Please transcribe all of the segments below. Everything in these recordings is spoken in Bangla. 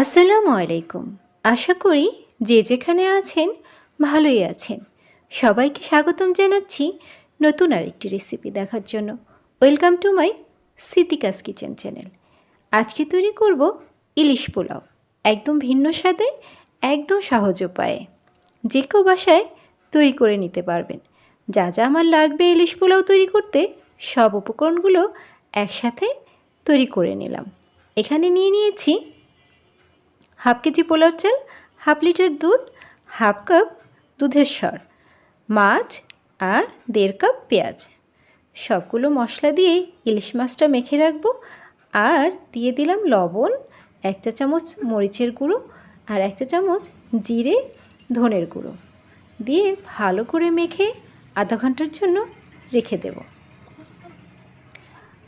আসসালামু আলাইকুম। আশা করি যে যেখানে আছেন ভালোই আছেন। সবাইকে স্বাগতম জানাচ্ছি নতুন আরেকটি রেসিপি দেখার জন্য। ওয়েলকাম টু মাই সিতিকাস কিচেন চ্যানেল আজকে তৈরি করব ইলিশ পোলাও। একদম ভিন্ন স্বাদে, একদম সহজ উপায়ে। যে কেউ বাসায় তৈরি করে নিতে পারবেন। যা যা আমার লাগবে ইলিশ পোলাও তৈরি করতে, সব উপকরণগুলো একসাথে তৈরি করে নিলাম। এখানে নিয়ে নিয়েছি হাফ কেজি পোলার চাল হাফ লিটার দুধ, হাফ কাপ দুধের স্বর মাছ আর দেড় কাপ পেঁয়াজ। সবগুলো মশলা দিয়ে ইলিশ মাছটা মেখে রাখব আর দিয়ে দিলাম লবণ, এক চা চামচ মরিচের গুঁড়ো আর এক চা চামচ জিরে, ধনের গুঁড়ো। দিয়ে ভালো করে মেখে আধা ঘণ্টার জন্য রেখে দেব।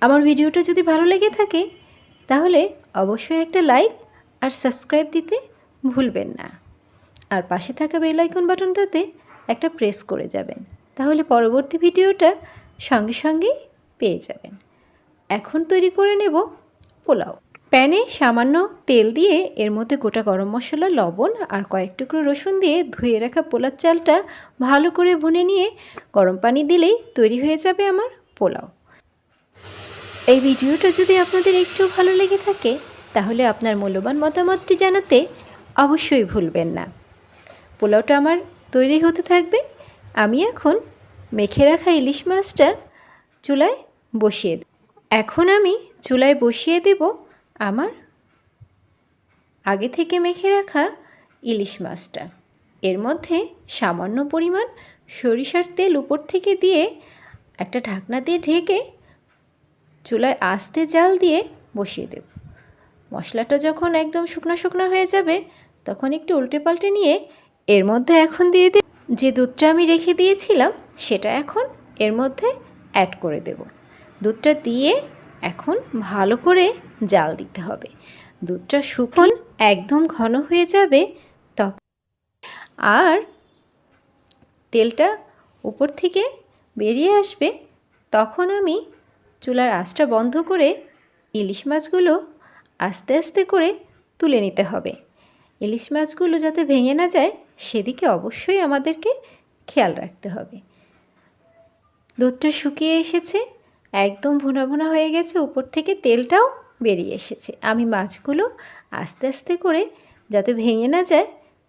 আমার ভিডিওটা যদি ভালো লেগে থাকে, তাহলে অবশ্যই একটা লাইক আর সাবস্ক্রাইব দিতে ভুলবেন না। আর পাশে থাকা বেল আইকন বাটনটাতে একটা প্রেস করে যাবেন। তাহলে পরবর্তী ভিডিওটা সঙ্গে সঙ্গেই পেয়ে যাবেন। এখন তৈরি করে নেব পোলাও। প্যানে সামান্য তেল দিয়ে এর মধ্যে গোটা গরম মশলা, লবণ আর কয়েক টুকরো রসুন দিয়ে ধুয়ে রাখা পোলার চালটা ভালো করে ভুনে নিয়ে গরম পানি দিলেই তৈরি হয়ে যাবে আমার পোলাও। এই ভিডিওটা যদি আপনাদের একটু ভালো লেগে থাকে তাহলে আপনার মূল্যবান মতামতটি জানাতে অবশ্যই ভুলবেন না। পোলাওটা আমার তৈরি হতে থাকবে। আমি এখন মেখে রাখা ইলিশ মাছটা চুলায় বসিয়ে এখন আমি চুলায় বসিয়ে দেব আমার আগে থেকে মেখে রাখা ইলিশ মাছটা। এর মধ্যে সামান্য পরিমাণ সরিষার তেল উপর থেকে দিয়ে একটা ঢাকনা দিয়ে ঢেকে চুলায় আস্তে জাল দিয়ে বসিয়ে দেব। মশলাটা যখন একদম শুকনো শুকনো হয়ে যাবে, তখন একটু উল্টে পাল্টে নিয়ে এর মধ্যে এখন দিয়ে দিই যে দুধটা আমি রেখে দিয়েছিলাম, সেটা এখন এর মধ্যে অ্যাড করে দেব। দুধটা দিয়ে এখন ভালো করে জাল দিতে হবে। দুধটা শুকন একদম ঘন হয়ে যাবে তখন আর তেলটা উপর থেকে বেরিয়ে আসবে, তখন আমি চুলার আঁচটা বন্ধ করে ইলিশ মাছগুলো আস্তে আস্তে করে তুলে নিতে হবে। ইলিশ মাছগুলো যাতে ভেঙে না যায়, সেদিকে অবশ্যই আমাদেরকে খেয়াল রাখতে হবে। দুধটা শুকিয়ে এসেছে, একদম ভুনা ভুনা হয়ে গেছে, উপর থেকে তেলটাও বেরিয়ে এসেছে। আমি মাছগুলো আস্তে আস্তে করে যাতে ভেঙে না যায়,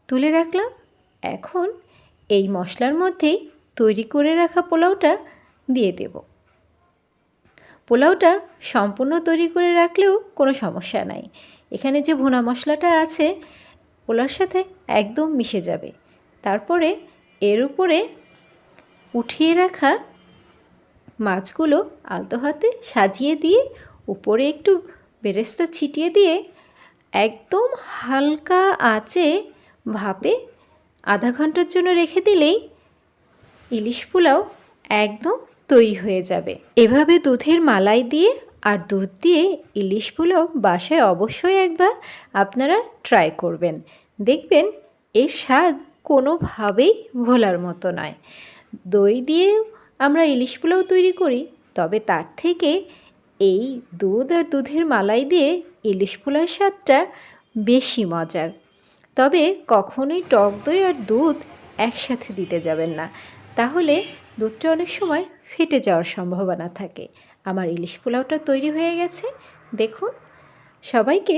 তুলে রাখলাম। এখন এই মশলার মধ্যেই তৈরি করে রাখা পোলাওটা দিয়ে দেবো। পোলাওটা সম্পূর্ণ তৈরি করে রাখলেও কোনো সমস্যা নাই। এখানে যে ভুনা মশলাটা আছে পোলার সাথে একদম মিশে যাবে। তারপরে এর উপরে উঠিয়ে রাখা মাছগুলো আলতো হাতে সাজিয়ে দিয়ে উপরে একটু বেরেস্তা ছিটিয়ে দিয়ে একদম হালকা আঁচে ভাপে আধা ঘণ্টার জন্য রেখে দিলেই ইলিশ পোলাও একদম তৈরি হয়ে যাবে। এভাবে দুধের মালাই দিয়ে আর দুধ দিয়ে ইলিশ পোলাও বাসায় অবশ্যই একবার আপনারা ট্রাই করবেন। দেখবেন এর স্বাদ কোনোভাবেই ভোলার মতো নয়। দই দিয়ে আমরা ইলিশ পোলাও তৈরি করি, তবে তার থেকে এই দুধ আর দুধের মালাই দিয়ে ইলিশ পোলাওয়ের স্বাদটা বেশি মজার। তবে কখনোই টক দই আর দুধ একসাথে দিতে যাবেন না। তাহলে দুধটা অনেক সময় ফেটে যাওয়ার সম্ভাবনা থাকে। আমার ইলিশ পোলাওটা তৈরি হয়ে গেছে। দেখুন সবাইকে